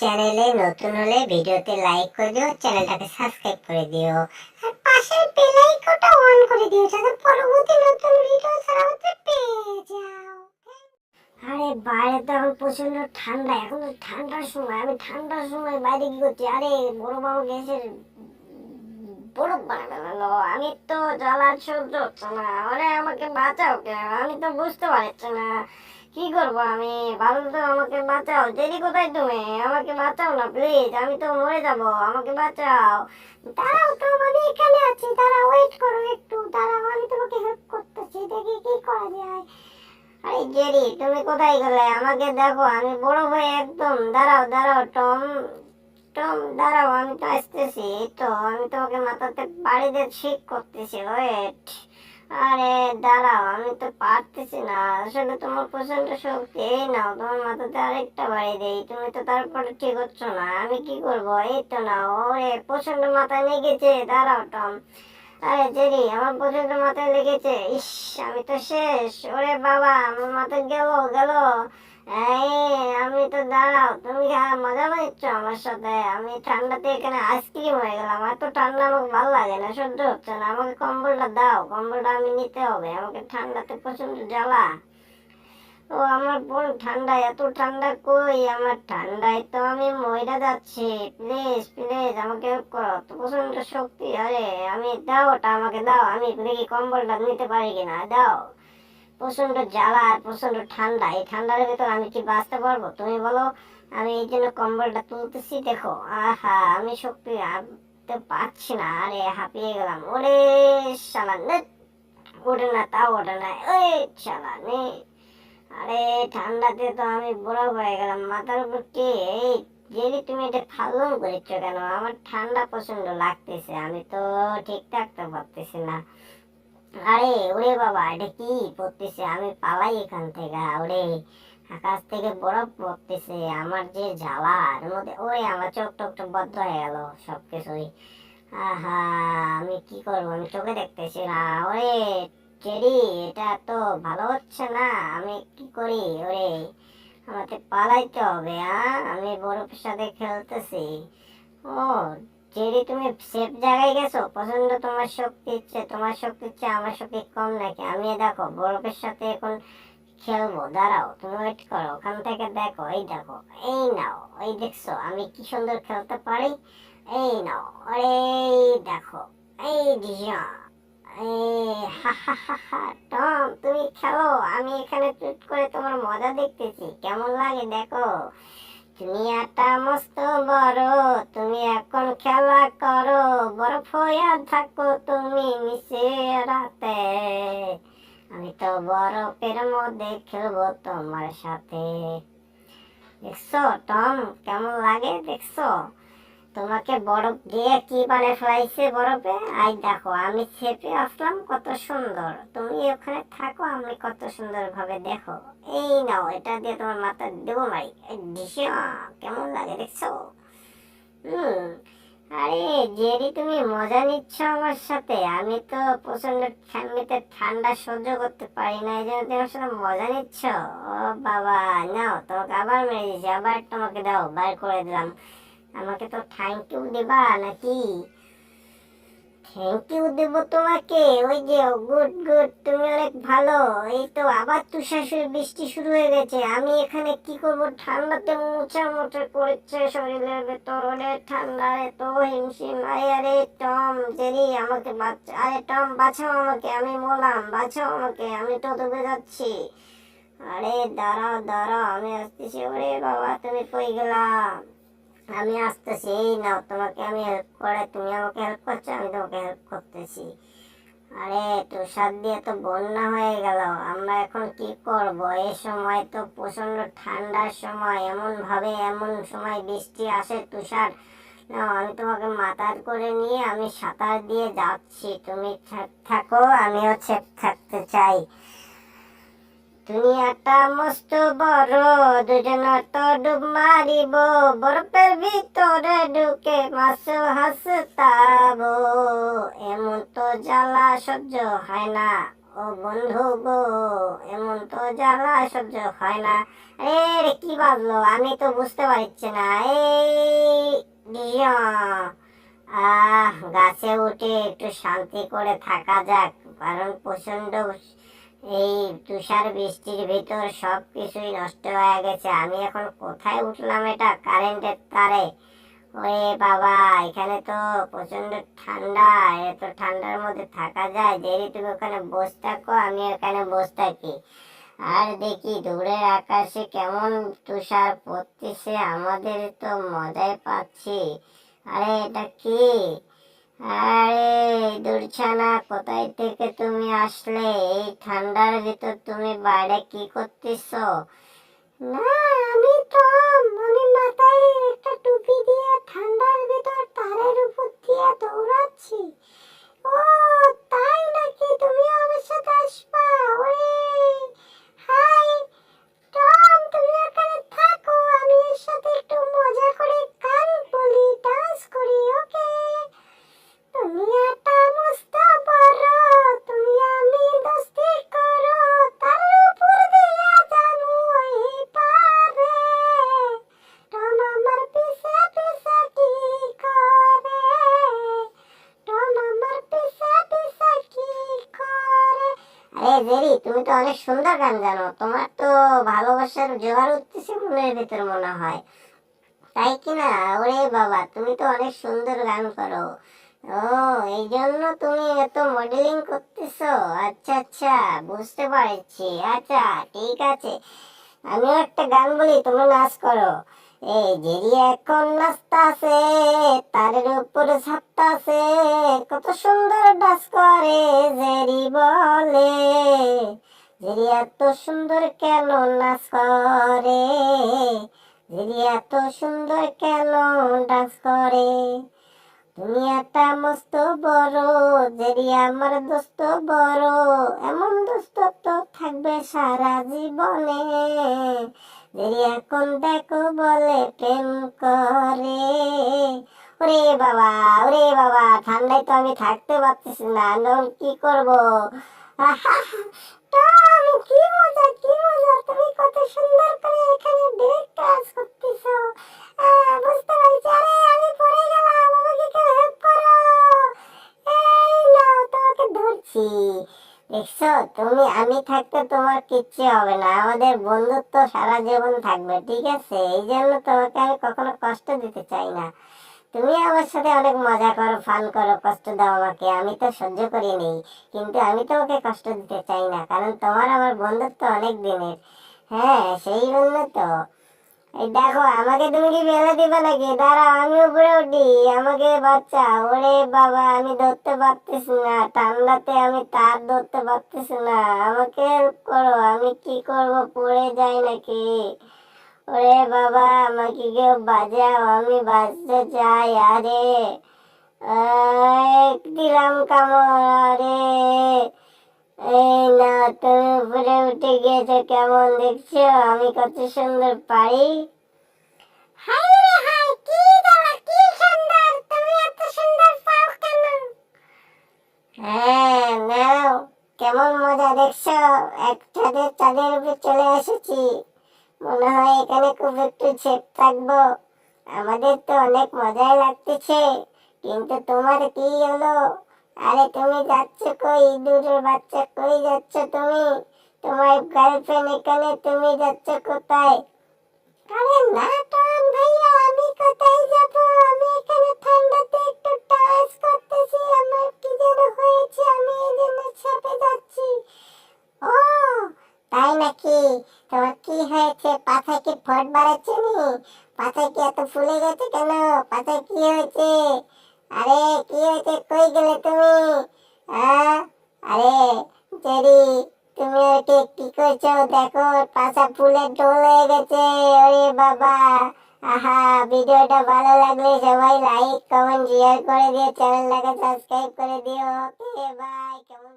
চ্যানেলে নতুন হলে ভিডিওতে লাইক করে দিও, চ্যানেলটাকে সাবস্ক্রাইব করে দিও। আর পাশের বেল আইকনটা অন করে দিও, যাতে পরবর্তী নতুন ভিডিও ছাড়া হতে পেয়ে যাও। আরে বাইরে তো এখন প্রচণ্ড ঠান্ডা, এখন তো ঠান্ডার সময়, আমি ঠান্ডার সময় বাইরে কি করছি? আরে বড় বাবু গেছে বরফ বানালো আমি তো জ্বালা সহ্য হচ্ছে না। আরে আমাকে বাঁচাও কে আমি তো বুঝতে পারছি না। কি করব আমি? ভালো তো আমাকে বাঁচাও। জেরি, কোথায় তুমি? আমাকে বাঁচাও না প্লিজ আমি তো মরে যাব। আমাকে বাঁচাও। দাঁড়াও তো, আমি এখানে আছি। দাঁড়া ওয়েট করো একটু। দাঁড়াও, আমি তোমাকে হেল্প করতেছি। দেখি কি করা যায়। আরে জেরি, তুমি কোথায় গেলে? আমাকে দেখো, আমি বড় হয়ে একদম। দাঁড়াও দাঁড়াও, টম। টম, দাঁড়াও, আমি তো আসতেছি। তো, আমি তোমাকে মাথাতে বাড়ি দিয়ে ঠিক করতেছি। ওয়েট আরে দাঁড়াও, আমি তো পারতেছি না। আসলে তোমার প্রচণ্ড শক্তি, এই নাও, তোমার মাথাতে আরেকটা বাড়ি দেই। তুমি তো তারপরে ঠিক হচ্ছ না, আমি কি করব? এই তো না ওরে প্রচণ্ড মাথায় লেগেছে, দাঁড়াও, টম। আরে জেরি, আমার প্রচণ্ড মাথায় লেগেছে। ইস, আমি তো শেষ। ওরে বাবা, আমার মাথায় গেল গেল। এই, আমি তো দাঁড়াও, তুমি মজা নিচ্ছ আমার সাথে? আমি ঠান্ডাতে এখানে আইসক্রিম হয়ে গেলাম। এত ঠান্ডা আমাকে ভালো লাগে না, সহ্য হচ্ছে না। আমাকে কম্বলটা দাও, কম্বলটা আমি নিতে হবে। আমাকে ঠান্ডাতে প্রচণ্ড জ্বালা। ও, আমার বোন ঠান্ডা এত ঠান্ডা কই? আমার ঠান্ডায় তো আমি মইরা যাচ্ছি। প্লিজ প্লিজ আমাকে হেল্প করো। তো প্রচণ্ড শক্তি, আরে আমি দাও ওটা আমাকে দাও। আমি দেখি কম্বলটা নিতে পারি কিনা, দাও। প্রচণ্ড জ্বালা আর প্রচণ্ড ঠান্ডা। এই ঠান্ডার ভিতর আমি কি বাঁচতে পারব? তুমি বলো। আমি এই জন্য কম্বলটা তুলতেছি, দেখো। আহা, আমি শক্তি আনতে পারছি না। আরে, হাঁপিয়ে গেলাম। ওরে শালা নে ওঠে না, তাও ওঠে না। ওই শালা নে আরে, ঠান্ডাতে তো আমি বুড়ো হয়ে গেলাম। মাথার উপর কে? এই জেরি তুমি এটা ফালন করেছ কেন? আমার ঠান্ডা প্রচণ্ড লাগতেছে, আমি তো ঠিক থাকতে পারতেছি না। আরে, ওরে বাবা, এটা কি পড়তেছে? আমি পালাই এখান থেকে, ওরে। আকাশ থেকে বরফ পড়তেছে, আমার যে জ্বালা, এর মধ্যে, ওরে, আমার চোখ টোক তো বদ্ধ হয়ে গেল সব কিছুই আহা, আমি কি করব? আমি চোখে দেখতেছি না, ওরে। চেরি এটা তো ভালো হচ্ছে না। আমি কি করি ওরে? আমাকে পালাইতে হবে হ্যাঁ আমি বরফের সাথে খেলতেছি। ও জেরি তুমি সেফ জায়গায় গেছো? পছন্দ তোমার শক্তি ইচ্ছে, তোমার শক্তি ইচ্ছে, আমার শক্তি কম নাকি? আমি দেখো বরফের সাথে এখন খেলব। দাঁড়াও, তুমি ওয়েট করো, ওখান থেকে দেখো, এই দেখো, এই নাও, এই দেখছ, আমি কি সুন্দর খেলতে পারি? এই নাও, আরে দেখো, এই হা টম, তুমি খেলো। আমি এখানে চুট করে তোমার মজা দেখতেছি। কেমন লাগে দেখো? দুনিয়াটা মস্ত বড়, তুমি এখন খেলা করো। বরফ হইয়া থাকো তুমি নিচে রাতে। আমি তো বরফের মধ্যে খেলব তোমার সাথে। দেখছ, টম, কেমন লাগে দেখছ? তোমাকে বরফ দিয়ে কি বানে ফেলাইছে বরফে? আই দেখো, আমি চেপে আসলাম, কত সুন্দর। তুমি ওখানে থাকো, আমি কত সুন্দর ভাবে দেখো। এই নাও, এটা দিয়ে তোমার মাথা দেবো মারি। কেমন লাগে দেখছ? হুম, আরে জেরি, তুমি মজা নিচ্ছ আমার সাথে। আমি তো প্রচণ্ড ঠান্ডাতে ঠান্ডা সহ্য করতে পারি না, এই জন্য তোমার সাথে মজা নিচ্ছ। ও বাবা, নাও, তোমাকে আবার মেরে দিয়েছি, আবার তোমাকে দাও, বার করে দিলাম। আমাকে তো থ্যাংক ইউ দেবা নাকি? থ্যাংক ইউ দেবো তোমাকে, ওই যে গুড গুড তুমি অনেক ভালো। এই তো আবার তুষার বৃষ্টি শুরু হয়ে গেছে। আমি এখানে কি করব? ঠান্ডাতে মোচা মোচা করেছে শরীরের ভেতর। ওরে ঠান্ডা এত হিমশিম। আরে আরে, টম, জেরি, আমাকে বাঁচা আরে, টম, বাঁচাও আমাকে, আমি বললাম বাঁচাও আমাকে, আমি তো ডুবে যাচ্ছি। আরে, দাঁড়াও দাঁড়াও, আমি আসতেছি। ওরে বাবা, তুমি কই গেলাম আমি আসতেছি এই নাও তোমাকে আমি হেল্প করে, তুমি আমাকে হেল্প করছ, আমি তোমাকে হেল্প করতেছি। আরে, তুষার দিয়ে তো বন্যা হয়ে গেল, আমরা এখন কি করব? এই সময় তো প্রচণ্ড ঠান্ডার সময় এমন ভাবে এমন সময় বৃষ্টি আসে তুষার। নাও, আমি তোমাকে মাথার করে নিয়ে আমি সাঁতার দিয়ে যাচ্ছি, তুমি থাক- থাকো, আমিও থাকতে চাই। দুনিয়াটা মস্ত বড়, দুজন তো ডুব মারিব। বরফের ভিতরে ঢুকে মাছ হাসতাব। এমন তো জ্বালা সহ্য হয় না, ও বন্ধু গো, এমন তো জ্বালা সহ্য হয় না। রে কি বাজলো, আমি তো বুঝতে পারছি না। এই। আহ, গাছে উঠে একটু শান্তি করে থাকা যাক, কারণ প্রচণ্ড এই তুষার বৃষ্টির ভিতর সব কিছুই নষ্ট হয়ে গেছে। আমি এখন কোথায় উঠলাম এটা কারেন্টের তারে? ওরে বাবা, এখানে তো প্রচণ্ড ঠান্ডা। এত ঠান্ডার মধ্যে থাকা যায়। দেরি তুমি ওখানে বসে থাকো, আমি ওখানে বসে থাকি। আর দেখি দূরের আকাশে কেমন তুষার পড়তেছে। আমাদের তো মজাই পাচ্ছি। আরে এটা কি? আরে দূরছানা কোথায় থেকে তুমি আসলে? এই ঠান্ডার ভিতর তুমি বাইরে কি করতেছো? না আরে জেরি তুমি তো অনেক সুন্দর গান জানো। তোমার তো ভালোবাসার জোয়ার উঠতেছে মনের ভিতর মনে হয়। তাই ওরে বাবা, তুমি তো অনেক সুন্দর গান করো। ও এই জন্য তুমি এত মডেলিং করতেছো? আচ্ছা আচ্ছা বুঝতে পারছি। আচ্ছা ঠিক আছে। আমিও একটা গান বলি, তুমি নাচ করো। এই জেরি এখন নাচতাছে তারের উপরে ছাপতাছে কত সুন্দর ডান্স করে জেরি বলে। জেরি এত সুন্দর কেন নাচ করে? জেরি এত সুন্দর কেন ডান্স করে? দুনিয়াটা মস্ত বড়, জেরি আমার দোস্ত বড়, এমন দোস্ত তো থাকবে সারা জীবনে। এখন দেখো বলে প্রেম করে। ওরে বাবা ওরে বাবা ঠান্ডায় তো আমি থাকতে পারতেছি না এখন কি করব? টম, কি মজা কি মজা তুমি কত সুন্দর করে এখানে ব্রেক কাজ করতেছো। বুঝতে পারছি আরে আমি পড়ে গেলাম আমাকে কেউ হেল্প করো। এই নাও তোমাকে ধরছি। দেখছ, তুমি, আমি থাকতে তোমার কিচ্ছু হবে না, আমাদের বন্ধুত্ব সারা জীবন থাকবে, ঠিক আছে? এই জন্য তোমাকে আমি কখনো কষ্ট দিতে চাই না। তুমি আমার সাথে অনেক মজা করো ফান করো, কষ্ট দাও আমাকে, আমি তো সহ্য করি নেই কিন্তু আমি তোমাকে কষ্ট দিতে চাই না, কারণ তোমার আমার বন্ধুত্ব অনেক দিনের। হ্যাঁ সেই জন্য তো। দেখো, আমাকে তুমি কি ফেলে দিবে নাকি? দাঁড়াও, আমি উপরে উঠি। আমাকে বাচ্চা ওরে বাবা, আমি ধরতে পারতেছি না। ঠান্ডাতে আমি তার ধরতে পারতেছি না। আমাকে করো, আমি কি করব? পড়ে যাই নাকি? ওরে বাবা, আমাকে কেউ বাজাও, আমি বাঁচতে চাই। আরে দিলাম কামড়, আরে। এই না, তুমি উপরে উঠে গিয়েছো, কেমন দেখছ? আমি কত সুন্দর পারি। হ্যাঁ নাও, কেমন মজা দেখছ? একসাথে চাঁদের উপরে চলে এসেছি। মনে হয় এখানে খুব একটু ছেপ থাকব। আমাদের তো অনেক মজাই লাগতেছে, কিন্তু তোমার কি হলো? আরে তুমি যাচ্ছ কই? দূরের বাচ্চা কই যাচ্ছ তুমি? তোমার গার্লফ্রেন্ড এখানে, তুমি যাচ্ছ কোথায়? আরে না টম ভাইয়া, আমি কোথায় যাব? আমি এখানে ঠান্ডাতে একটু টাচ করতেছি, আমার কি যেন হয়েছে, আমি এই জন্য চেপে যাচ্ছি। ও, তাই নাকি? তোমার কি হয়েছে? পাথায় কি ফট বাড়াচ্ছে নি পাথায় কি এত ফুলে গেছে কেন? পাথায় কি হয়েছে? আরে, কি হয়েছে? কই গেলে তুমি? হ্যাঁ? আরে যদি তুমি ওকে কি করছ? দেখো, পাশা ফুলে ঢোল হয়ে গেছে। ওরে বাবা! আহা, ভিডিওটা ভালো লাগলে সবাই লাইক কমেন্ট শেয়ার করে দিও। চ্যানেলটাকে সাবস্ক্রাইব করে দিও। ওকে বাই কেমন